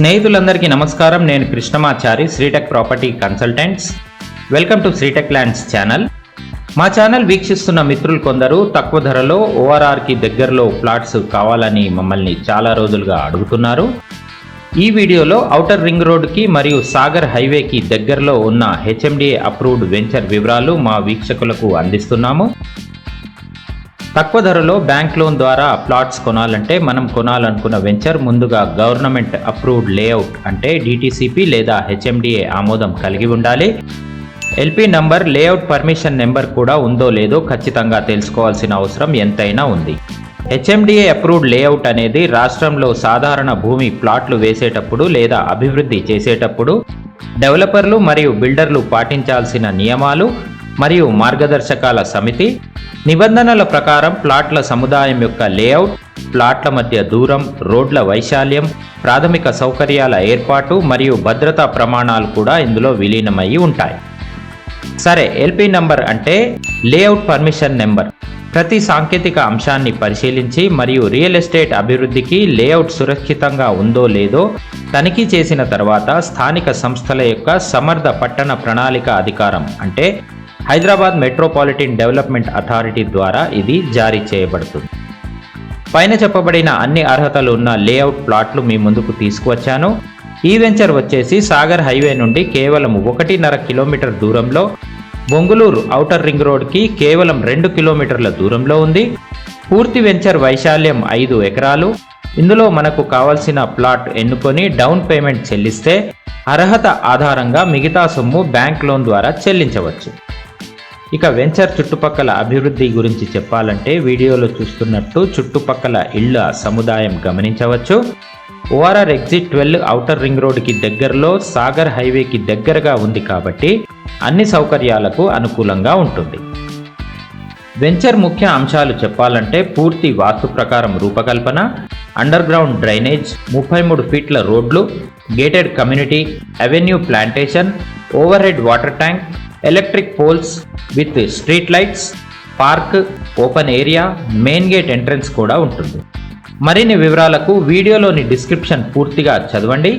స్నేహితులందరికీ నమస్కారం. నేను Krishnamachari Sritech property consultants. Welcome to Sritech lands channel. మా ఛానల్ వీక్షిస్తున్న మిత్రులు కొందరు తక్కువ ధరలో ఓఆర్ఆర్కి దగ్గరలో ప్లాట్స్ కావాలని మమ్మల్ని చాలా రోజులుగా అడుగుతున్నారు. ఈ వీడియోలో ఔటర్ రింగ్ రోడ్కి మరియు సాగర్ హైవేకి దగ్గరలో ఉన్న హెచ్ఎండిఏ అప్రూవ్డ్ వెంచర్ వివరాలు మా వీక్షకులకు అందిస్తున్నాము. తక్కువ ధరలో బ్యాంక్ లోన్ ద్వారా ప్లాట్స్ కొనాలంటే మనం కొనాలనుకున్న వెంచర్ ముందుగా గవర్నమెంట్ అప్రూవ్డ్ లేఅవుట్ అంటే డిటిసిపి లేదా హెచ్ఎండిఏ ఆమోదం కలిగి ఉండాలి. LP number layout permission number కూడా ఉందో లేదో ఖచ్చితంగా తెలుసుకోవాల్సిన అవసరం ఎంతైనా ఉంది. హెచ్ఎండిఏ అప్రూవ్డ్ లేఅవుట్ అనేది రాష్ట్రంలో సాధారణ భూమి ప్లాట్లు వేసేటప్పుడు లేదా అభివృద్ధి చేసేటప్పుడు డెవలపర్లు మరియు బిల్డర్లు పాటించాల్సిన నియమాలు మరియు మార్గదర్శకాల సమితి నిబంధనల ప్రకారం ప్లాట్ల సముదాయం యొక్క లేఅవుట్ ప్లాట్ల మధ్య దూరం రోడ్ల వైశాల్యం ప్రాథమిక సౌకర్యాల ఏర్పాటు మరియు భద్రతా ప్రమాణాలు కూడా ఇందులో విలీనమయ్యి ఉంటాయి. సరే ఎల్పి నంబర్ అంటే లేఅవుట్ పర్మిషన్ నెంబర్. ప్రతి సాంకేతిక అంశాన్ని పరిశీలించి మరియు రియల్ ఎస్టేట్ అభివృద్ధికి లేఅవుట్ సురక్షితంగా ఉందో లేదో తనిఖీ చేసిన తర్వాత స్థానిక సంస్థల యొక్క సమర్థ పట్టణ ప్రణాళిక అధికారం అంటే హైదరాబాద్ మెట్రోపాలిటన్ డెవలప్మెంట్ అథారిటీ ద్వారా ఇది జారీ చేయబడుతుంది. పైన చెప్పబడిన అన్ని అర్హతలు ఉన్న లేఅవుట్ ప్లాట్లు మీ ముందుకు తీసుకువచ్చాను. ఈ వెంచర్ వచ్చేసి సాగర్ హైవే నుండి కేవలం ఒకటిన్నర కిలోమీటర్ దూరంలో బొంగుళూరు ఔటర్ రింగ్ రోడ్కి కేవలం రెండు కిలోమీటర్ల దూరంలో ఉంది. పూర్తి వెంచర్ వైశాల్యం ఐదు ఎకరాలు. ఇందులో మనకు కావాల్సిన ప్లాట్ ఎన్నుకొని డౌన్ పేమెంట్ చెల్లిస్తే అర్హత ఆధారంగా మిగతా సొమ్ము బ్యాంక్ లోన్ ద్వారా చెల్లించవచ్చు. ఇక వెంచర్ చుట్టుపక్కల అభివృద్ధి గురించి చెప్పాలంటే వీడియోలో చూస్తున్నట్టు చుట్టుపక్కల ఇళ్ళ సముదాయం గమనించవచ్చు. ORR exit twelve outer ring రోడ్కి దగ్గరలో సాగర్ హైవేకి దగ్గరగా ఉంది కాబట్టి అన్ని సౌకర్యాలకు అనుకూలంగా ఉంటుంది. వెంచర్ ముఖ్య అంశాలు చెప్పాలంటే పూర్తి వాస్తు ప్రకారం రూపకల్పన అండర్ గ్రౌండ్ డ్రైనేజ్ ముప్పై మూడు ఫీట్ల రోడ్లు gated community avenue plantation over head water tank electric poles with street lights park open area main gate entrance కూడా ఉంటుంది. మరిన్ని వివరాలకు వీడియోలోని డిస్క్రిప్షన్ పూర్తిగా చదవండి.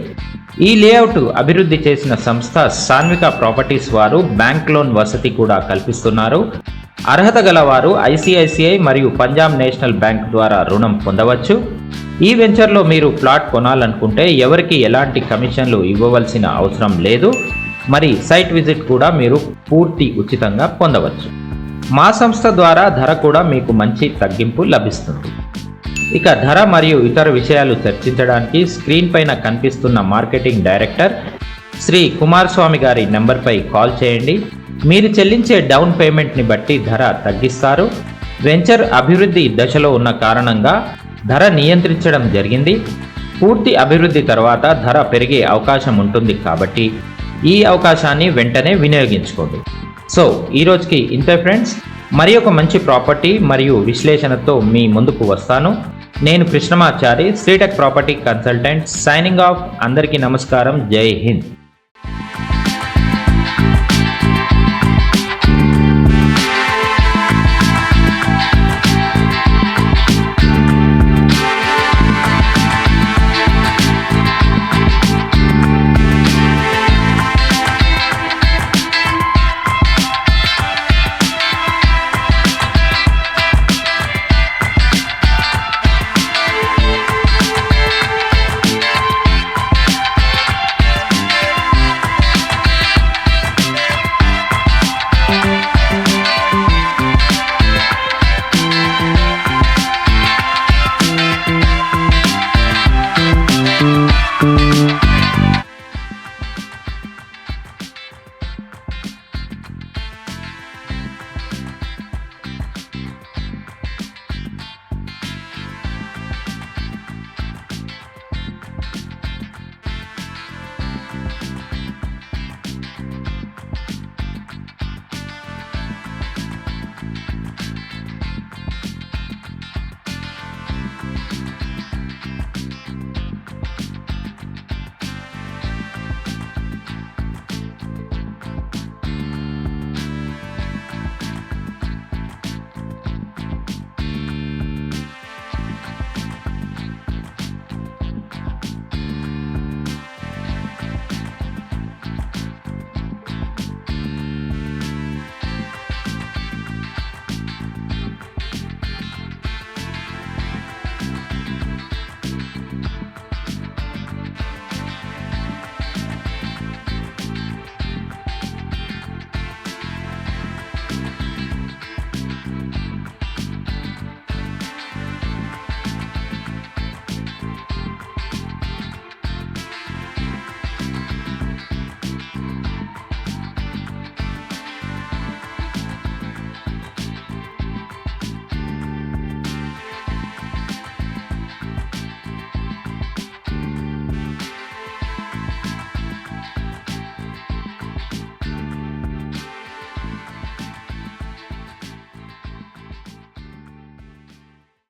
ఈ లేఅవుట్ అభివృద్ధి చేసిన సంస్థ సాన్విక ప్రాపర్టీస్ వారు బ్యాంక్ లోన్ వసతి కూడా కల్పిస్తున్నారు. అర్హత గలవారు ఐసిఐసిఐ మరియు పంజాబ్ నేషనల్ బ్యాంక్ ద్వారా రుణం పొందవచ్చు. ఈ వెంచర్లో మీరు ప్లాట్ కొనాలనుకుంటే ఎవరికి ఎలాంటి కమిషన్లు ఇవ్వవలసిన అవసరం లేదు. మరి సైట్ విజిట్ కూడా మీరు పూర్తి ఉచితంగా పొందవచ్చు. మా సంస్థ ద్వారా ధర కూడా మీకు మంచి తగ్గింపు లభిస్తుంది. ఇక ధర మరియు ఇతర విషయాలు చర్చించడానికి స్క్రీన్ పైన కనిపిస్తున్న మార్కెటింగ్ డైరెక్టర్ శ్రీ కుమార్ స్వామి గారి నెంబర్పై కాల్ చేయండి. మీరు చెల్లించే డౌన్ పేమెంట్ని బట్టి ధర తగ్గిస్తారు. వెంచర్ అభివృద్ధి దశలో ఉన్న కారణంగా ధర నియంత్రించడం జరిగింది. పూర్తి అభివృద్ధి తర్వాత ధర పెరిగే అవకాశం ఉంటుంది కాబట్టి ఈ అవకాశాన్ని వెంటనే వినియోగించుకోండి. సో ఈ రోజుకి ఇంతే ఫ్రెండ్స్. మరి ఒక మంచి ప్రాపర్టీ మరియు విశ్లేషణతో మీ ముందుకు వస్తాను. నేను Krishnamachari Sritech property consultant signing off. అందరికీ నమస్కారం. జై హింద్.